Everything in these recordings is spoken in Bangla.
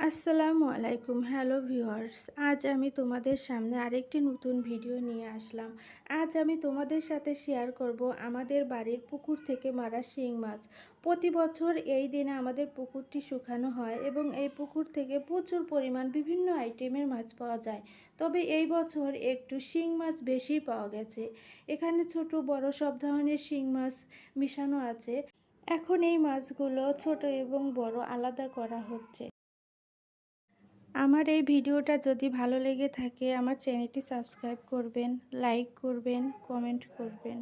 আসসালামু আলাইকুম, হ্যালো ভিউয়ার্স। আজ আমি তোমাদের সামনে আরেকটি নতুন ভিডিও নিয়ে আসলাম। আজ আমি তোমাদের সাথে শেয়ার করব আমাদের বাড়ির পুকুর থেকে মারা শিং মাছ। প্রতি বছর এই দিনে আমাদের পুকুরটি শুকানো হয় এবং এই পুকুর থেকে প্রচুর পরিমাণ বিভিন্ন আইটেমের মাছ পাওয়া যায়। তবে এই বছর একটু শিং মাছ বেশি পাওয়া গেছে। এখানে ছোট বড় সব ধরনের শিং মাছ মিশানো আছে। এখন এই মাছগুলো ছোট এবং বড় আলাদা করা হচ্ছে। আমার এই ভিডিওটা যদি ভালো লেগে থাকে, আমার চ্যানেলটি সাবস্ক্রাইব করবেন, লাইক করবেন, কমেন্ট করবেন।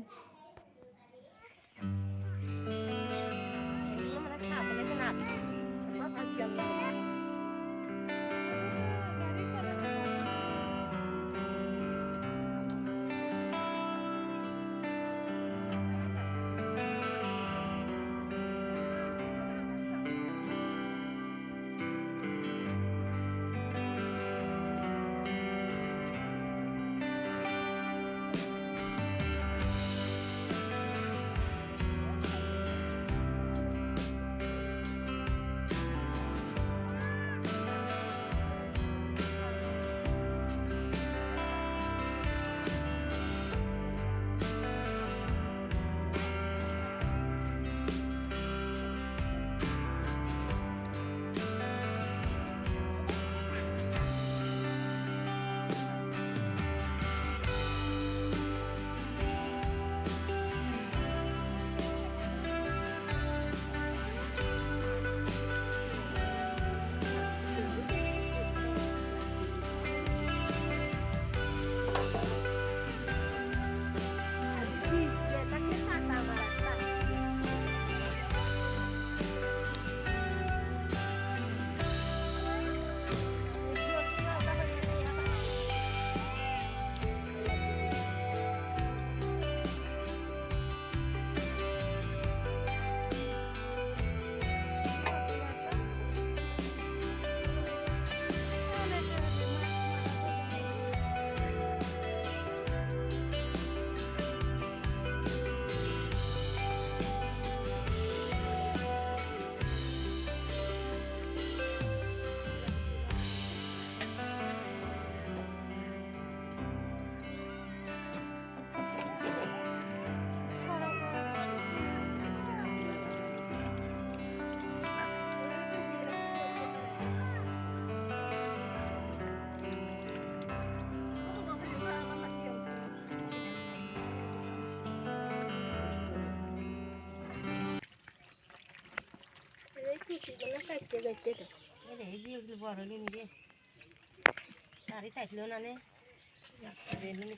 তারই থাকল না নে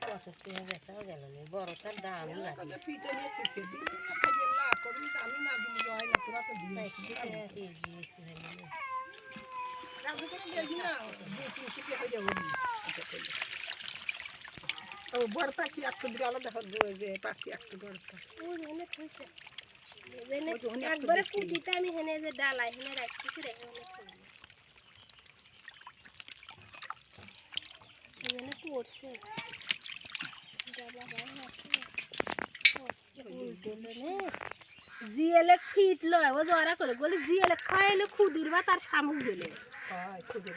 কত টাকা বেচাও গেল না বড়টার লাগে বড়টা কি একটু দিকে আলাদা হবে যে পাশে একটু বড়টা একবারে ফুটিতে আমি হেনে যে ডালাই হেনে রাখতেছি রেখে এখানে পড়ছে জিয়েলে ফিট লয় ও জরা করে বলে জিয়েলে খাইলে খুদির ভাত আর শামুক দিলে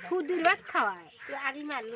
খুদির ভাত খাওয়ায় আগে মারলো